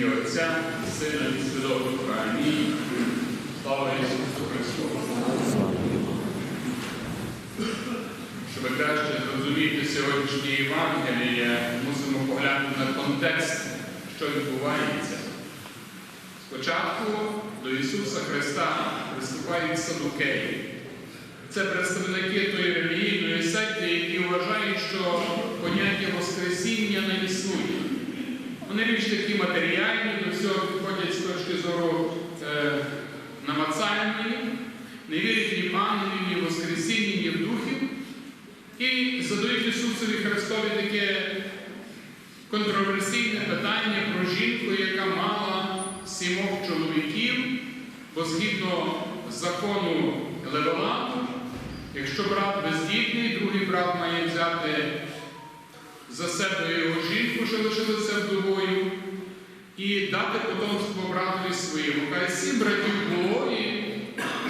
ім'я Отця, і Сина і Святого Духа. Амінь. Слава Ісусу Христу! Щоб краще зрозуміти сьогоднішнє Євангеліє, мусимо поглянути на контекст, що відбувається. Спочатку до Ісуса Христа приступають садукеї. Це представники тої релігійної секти, які вважають, що поняття Воскресіння не існує. Вони більш такі матеріальні, до всього підходять з точки зору е, намацальної, не вірять ні ангелів, ні в Воскресіння, ні в духів. І задають Ісусові Христові таке контроверсійне питання про жінку, яка мала сімох чоловіків, бо згідно закону Левелату, якщо брат бездітний, другий брат має взяти за себе його жінку, що лишилася вдовою, і дати потомство братові своєму. Каже, сім братів було, і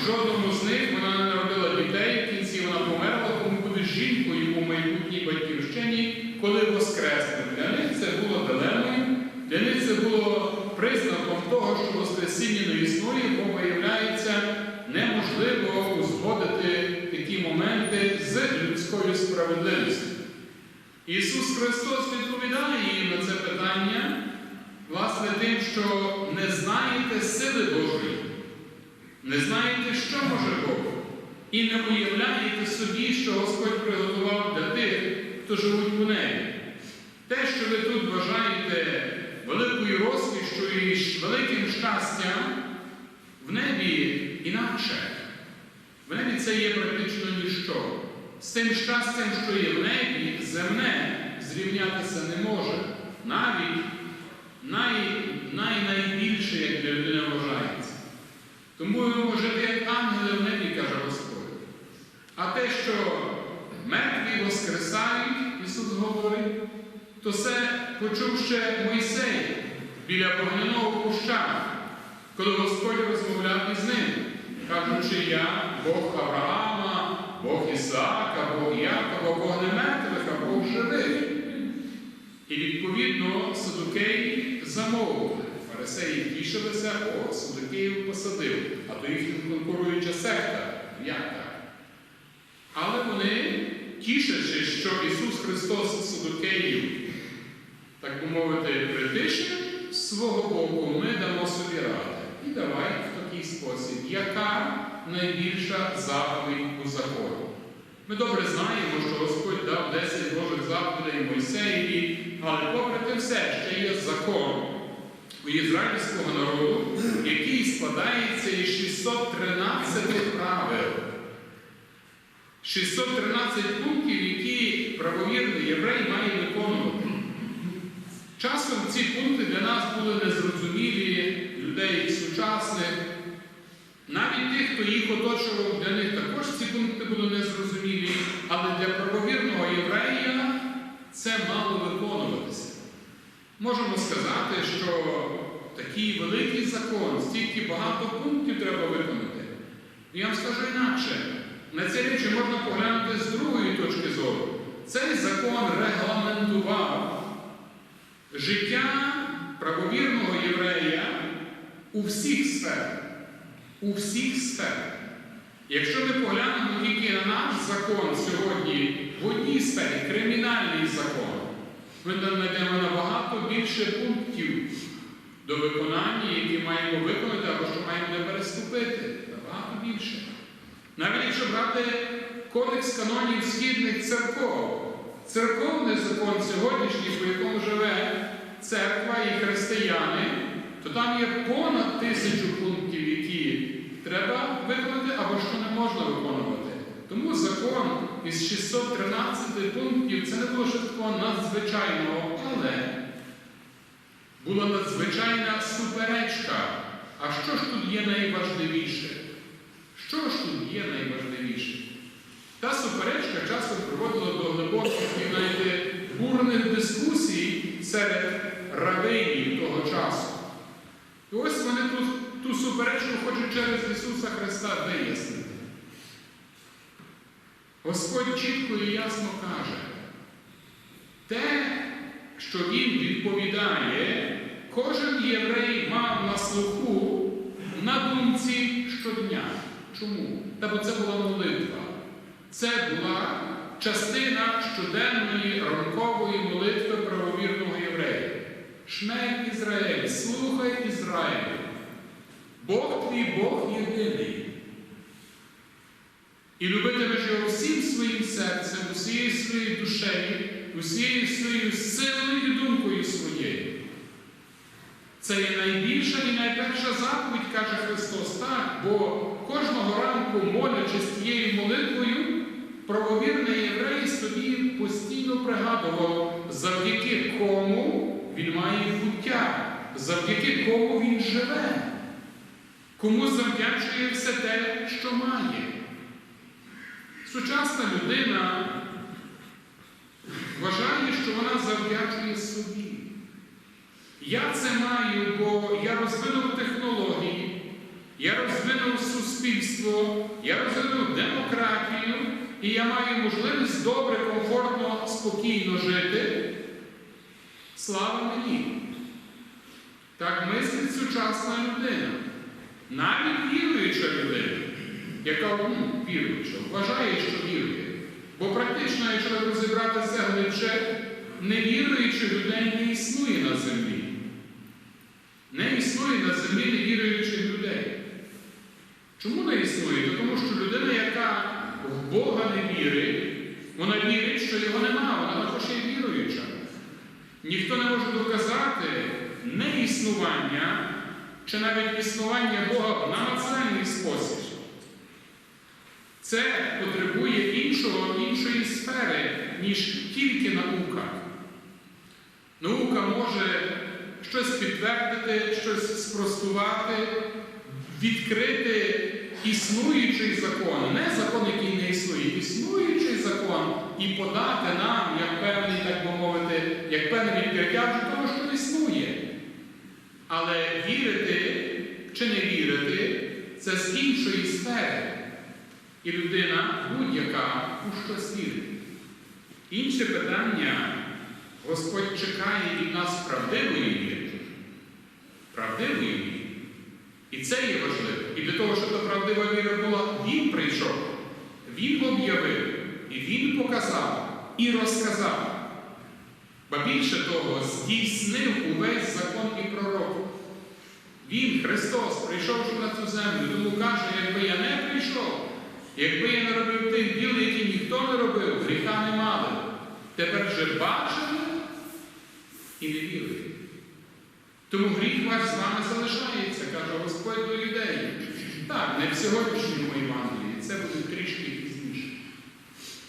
жодному з них вона не народила дітей, в кінці вона померла, тому буде жінкою у майбутній батьківщині, коли воскресне. Для них це було дилемою, для них це було признаком того, що Воскресіння не існує, бо виявляється, неможливо узгодити такі моменти з людською справедливістю. Ісус Христос відповідає їм на це питання, власне, тим, що не знаєте сили Божої, не знаєте, що може Бог, і не уявляєте собі, що Господь приготував для тих, хто живуть у небі. Те, що ви тут вважаєте великою розкішшю і великим щастям, в небі інакше. В небі це є практично ніщо. З тим щастям, що є в небі, земне зрівнятися не може. Навіть най, най, найбільше, як для людини вважається. Тому ми можемо як ангели в небі, каже Господь. А те, що мертві воскресають, Ісус говорить, то це почув ще Мойсей біля вогняного куща, коли Господь розмовляв із ним, кажучи, я Бог Авраама, Бог Ісаака, Бог Якова, Бог не мертвих, а Бог живих. І відповідно Садукей замовили. Фарисеї тішилися, о, Садукеїв посадив, а то їхня конкуруюча секта. Як? Але вони, тішачи, що Ісус Христос Садукеїв, так би мовити, притишив, з свого боку ми дамо собі ради. І давай в такий спосіб, яка найбільша заповідь у законі. Ми добре знаємо, що Господь дав 10 Божих заповідей Мойсеєві, але попри те все ще є закон у ізраїльського народу, який складається із 613 правил. 613 пунктів, які правовірний єврей має виконувати. Часом ці пункти для нас були незрозумілі людей сучасних. Тих, хто їх оточував, для них також ці пункти були незрозумілі, але для правовірного єврея це мало виконуватися. Можемо сказати, що такий великий закон, стільки багато пунктів треба виконати. Я вам скажу інакше, на ці речі можна поглянути з другої точки зору. Цей закон регламентував життя правовірного єврея у всіх сферах. У всіх сферах. Якщо ми поглянемо тільки на наш закон сьогодні в одній сфері, кримінальний закон, ми знайдемо набагато більше пунктів до виконання, які маємо виконати або що маємо не переступити. Набагато більше. Навіть якщо брати Кодекс канонів східних церков, церковний закон сьогоднішній, по якому живе церква і християни, то там є понад тисячу пунктів, які треба виконати або що не можна виконувати. Тому закон із 613 пунктів це не було щось надзвичайного, але була надзвичайна суперечка. А що ж тут є найважливіше? Що ж тут є найважливіше? Та суперечка часом приводила до глибоких і навіть бурних дискусій серед равинів того часу. І ось вони тут ту суперечку хочуть через Ісуса Христа вияснити. Господь чітко і ясно каже, те, що Він відповідає кожен єврей мав на слуху на думці щодня. Чому? Та бо це була молитва. Це була частина щоденної ранкової молитви правовірного єврея. Шмель Ізраїль, слухай Ізраїль. Бог твій Бог єдиний. І любитимеш його всім своїм серцем, усією своєю душею, усією своєю силою і думкою своєю. Це є найбільша і найперша заповідь, каже Христос, так, бо кожного ранку, молячись тією молитвою, правовірний єврей собі постійно пригадував, завдяки кому він має буття, завдяки кому він живе, кому завдячує все те, що має. Сучасна людина вважає, що вона завдячує собі. Я це маю, бо я розвинув технології, я розвинув суспільство, я розвинув демократію, і я маю можливість добре, комфортно, спокійно жити. Слава мені! Так мислить сучасна людина, навіть віруюча людина, яка ну, віруюча, вважає, що вірує. Бо практично, якщо розібратися глибше, невіруючих людей не існує на землі. Не існує на землі невіруючих людей. Чому не існує? Тому що людина, яка в Бога не вірить, вона вірить, що його нема, вона також є віруюча. Ніхто не може доказати неіснування чи навіть існування Бога в намацальний спосіб. Це потребує іншого, іншої сфери, ніж тільки наука. Наука може щось підтвердити, щось спростувати, відкрити існуючий закон, не закон, який не існує, існуючий закон, і подати нам, як певний, так би мовити, як певне відкриття того, що існує. Але вірити чи не вірити це з іншої сфери. І людина будь-яка у щось вірить. Інше питання, Господь чекає від нас правдивої віри. Правдивої віри. І це є важливо. І для того, щоб та правдива віра була, Він прийшов, Він об'явив, і Він показав і розказав. Ба більше того, здійснив увесь закон і пророк. Він, Христос, прийшовши на цю землю, тому каже, якби я не прийшов, якби я не робив тих діл, які ніхто не робив, гріха не мали, тепер вже бачили і не вірили. Тому гріх ваш з вами залишається, каже Господь до людей. Так, не в сьогоднішньому Євангелії, це буде трішки пізніше.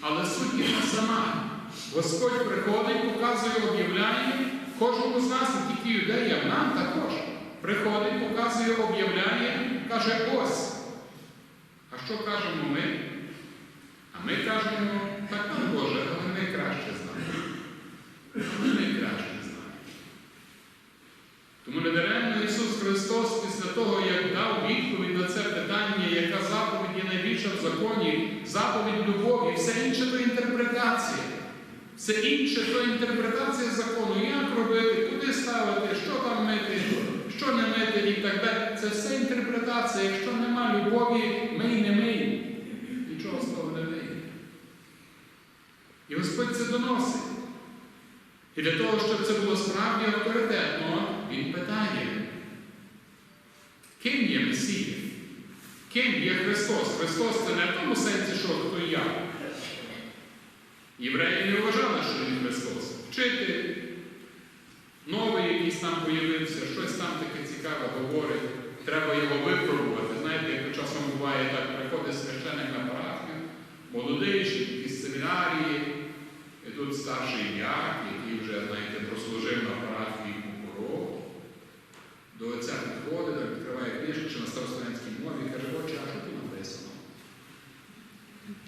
Але суть є сама. Господь приходить, показує, об'являє кожному з нас, не тільки юдеям, нам також. Приходить, показує, об'являє, каже ось. А що кажемо ми? А ми кажемо, так пан Боже, але ми краще знаємо. Ми краще знаємо. Тому недаремно Ісус Христос після того, як дав відповідь на це питання, яка заповідь є найбільша в законі, заповідь любові, все інше то інтерпретація. Все інше то інтерпретація закону, як робити, куди ставити, що там мити і так далі. Це все інтерпретація. Якщо нема любові, мий не мий. Нічого з того не мий. І Господь це доносить. І для того, щоб це було справді авторитетно, Він питає, ким є Месія? Ким є Христос? Христос це не в тому сенсі, що хто я. Євреї не вважали, що він Христос. Вчитель, новий якийсь там появився, щось там таке цікаве говорить, треба його випробувати. Знаєте, як часом буває так, приходить священик на парафію, молодий, із семінарії, і тут старший я, який вже, знаєте, прослужив на парафії прокурор, до отця підходить, так відкриває книжку, чи на старослов'янській мові, і каже, отче, а що тут написано?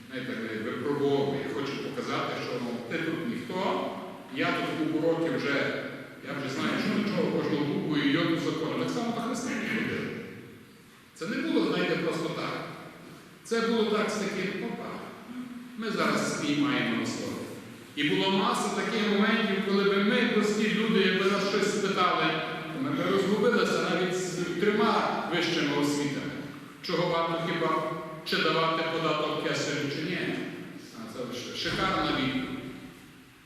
Знаєте, випробовує, хоче показати, що ну, ти тут ніхто, я тут у уроки вже, я вже знаю, що нічого кожного букву і йоду закону. Так само до Христа не ходили. Це не було, знаєте, просто так. Так з таких попа. Ми зараз спіймаємо на слово. І було маса таких моментів, коли б ми, прості люди, якби нас щось спитали, ми б розгубилися навіть з трьома вищими освітами. Чого варто хіба чи давати податок кесарю, чи ні? Це лише шикарна відповідь.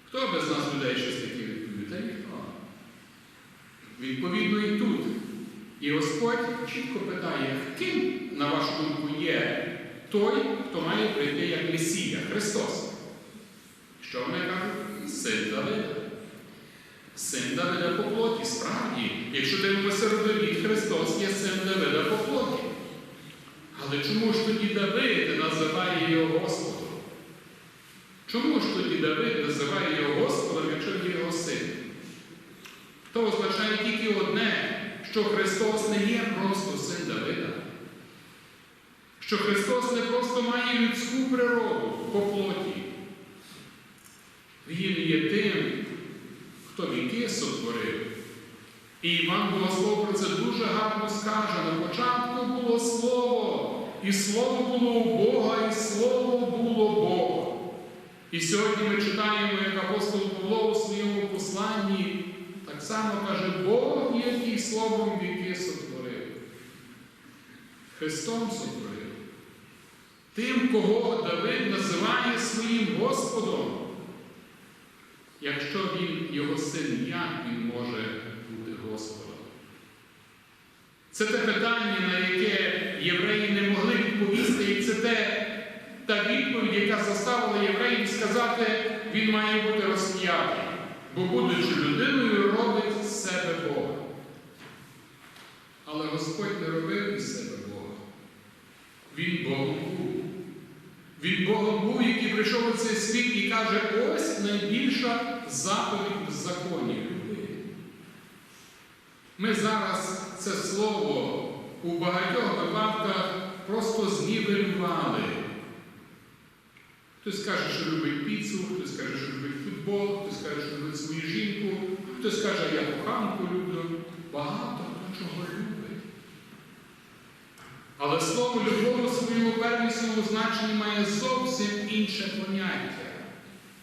Хто без нас людей щось таке відповідає? Та ніхто. Відповідно і тут. І Господь чітко питає, ким, на вашу думку, є той, хто має прийти як Месія, Христос. Що вони кажуть? Син Давида. Син Давида по плоті, справді, якщо дивимося родовід, Христос є син Давида по плоті. Але чому ж тоді Давид називає його Господом? Чому ж тоді Давид називає його Господом, якщо він його син? То означає тільки одне, що Христос не є просто син Давида. Що Христос не просто має людську природу по плоті. Він є тим, хто віки сотворив. І Іван Богослов про це дуже гарно скаже. На початку було Слово, і Слово було у Бога, і Слово було Бога. І сьогодні ми читаємо, як апостол Павло у своєму посланні так само каже, Бог який словом віки сотворив. Христом сотворив. Тим, кого Давид називає своїм Господом. Якщо він його син, як він може бути Господом? Це те питання, на яке євреї не могли відповісти, і це те, та відповідь, яка заставила євреїв сказати, він має бути розп'ятий, бо, будучи людиною, робить з себе Бога. Але Господь не робив із себе Бога. Він Богом був. Богом був, який прийшов у цей світ і каже, ось найбільша заповідь в законі люби. Ми зараз це слово у багатьох випадках просто знівелювали. Хтось каже, що любить піцу, хтось каже, що любить футбол, хтось каже, що любить свою жінку, хтось каже, я коханку люблю. Багато чого любить. Але слово любов у своєму первісному значенні має зовсім інше поняття.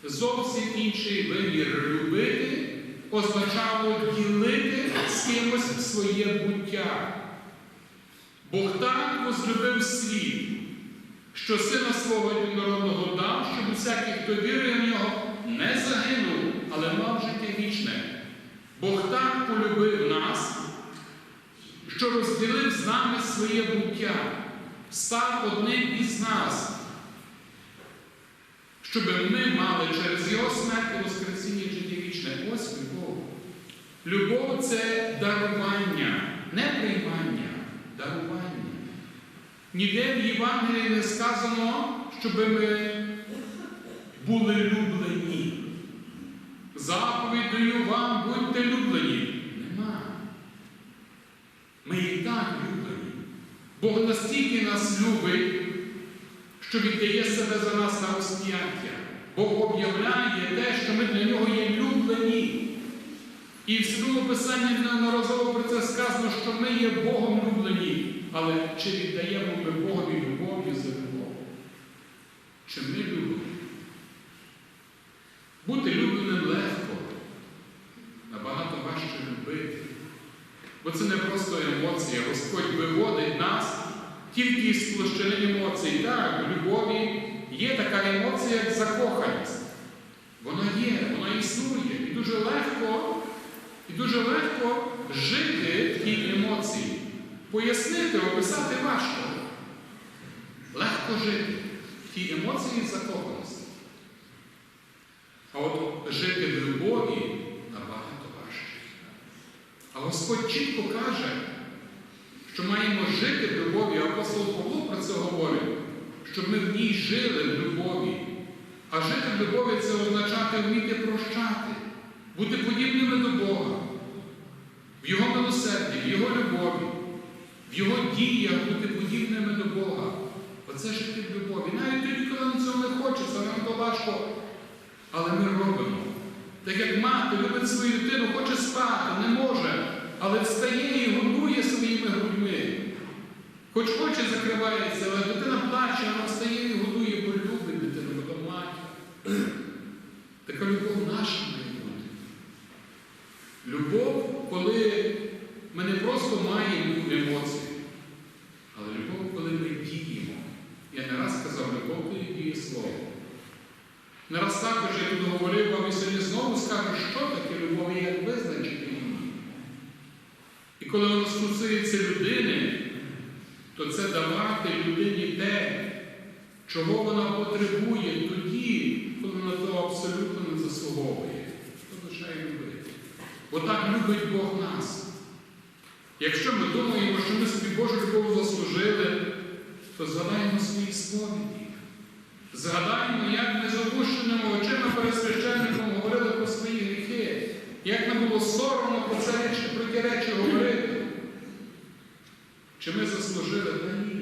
Зовсім інший вимір любити означало ділити з кимось своє буття. Бог так возлюбив світ, що сина свого єдинородного дав, щоб усякий, хто вірує в нього, не загинув, але мав життя вічне. Бог так полюбив нас, що розділив з нами своє буття, став одним із нас, щоб ми мали через його смерть і Воскресіння життя вічне. Ось любов. Любов це дарування, не приймання, дарування. Ніде в Євангелії не сказано, щоб ми були люблені. Заповідь даю вам, будьте люблені. Нема. Ми і так люблені. Бог настільки нас любить, що віддає себе за нас на розп'яття. Бог об'являє те, що ми для нього є люблені. І в Святому Писанні неодноразово про це сказано, що ми є Богом люблені. Але чи віддаємо ми Богові любов'ю за любов? Чи ми любимо? Бути любленим легко, набагато важче любити. Бо це не просто емоція. Господь виводить нас тільки з площини емоцій. Так, любові є така емоція, як закоханість. Вона є, вона існує. І дуже легко, і дуже легко жити в тій емоції. Пояснити, описати важко. Легко жити в тій емоції закоханості. А от жити в любові набагато важче. А Господь чітко каже, що маємо жити в любові. Апостол Павло про це говорить, щоб ми в ній жили в любові. А жити в любові це означати вміти прощати, бути подібними до Бога, в Його милосерді, в Його любові, в Його діях бути подібними до Бога. Оце жити в любові. Навіть тоді, коли нам цього не хочеться, нам то важко. Але ми робимо. Так як мати любить свою дитину, хоче спати, не може, але встає і годує грудьми. Хоч хоче закривається, але дитина плаче, вона встає і годує, бо любить дитину, бо матір. Така любов наша має бути. Любов, коли ми не просто просто маємо емоцію. Але любов, коли ми діємо, я не раз казав, любов то є діє слово. Не раз також я тут говорив вам і сьогодні знову скажу, що таке любов і як визначити її. І коли воно стосується людини, то це давати людині те, чого вона потребує тоді, коли вона того абсолютно не заслуговує. То лишає любити. Бо так любить Бог нас. Якщо ми думаємо, що ми собі Божу любов заслужили, то згадаємо свої сповіді. Згадаємо, як ми з опущеними очима перед священником говорили про свої гріхи, як нам було соромно про це речі, про ті речі говорити. Чи ми заслужили? Ні,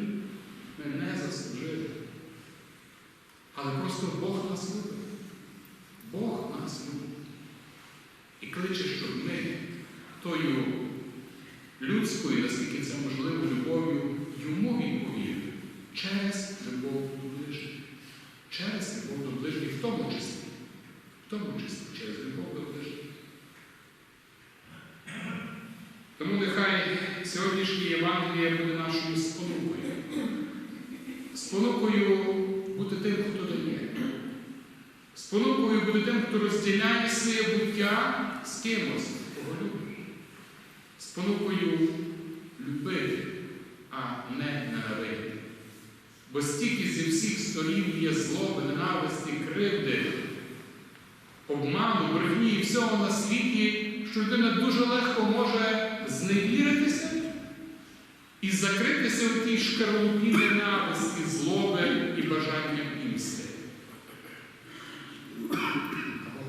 ми не заслужили. Але просто Бог нас любить. Бог нас любить. І кличе, щоб ми тою людською, наскільки це можливо, любов'ю йому відповіли через любов до ближніх. Через любов до ближніх, в тому числі. В тому числі через любов до ближніх. Тому нехай сьогоднішнє Євангеліє буде нашою спонукою. Спонукою бути тим, хто дає. Спонукою бути тим, хто розділяє своє буття з кимось, кого любить. Спонукою любити, а не ненавидити. Бо стільки зі всіх сторін є злоби, ненависті, кривди, обману, брехні і всього на світі, що людина дуже легко може зневіритися і закритися в тій шкарлупі ненависті, злоби і бажання місти. Бог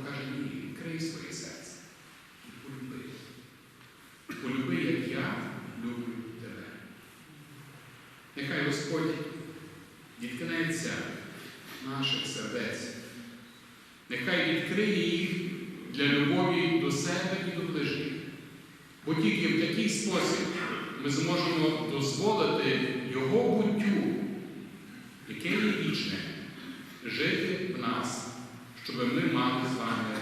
каже, ні, відкрий своє серце і полюби. Полюби, як я люблю тебе. Нехай Господь відкнеться наших сердець. Нехай відкриє їх для любові до себе і до ближніх. Бо тільки в такий спосіб ми зможемо дозволити Його буттю, яке є вічне, жити в нас, щоб ми мали з вами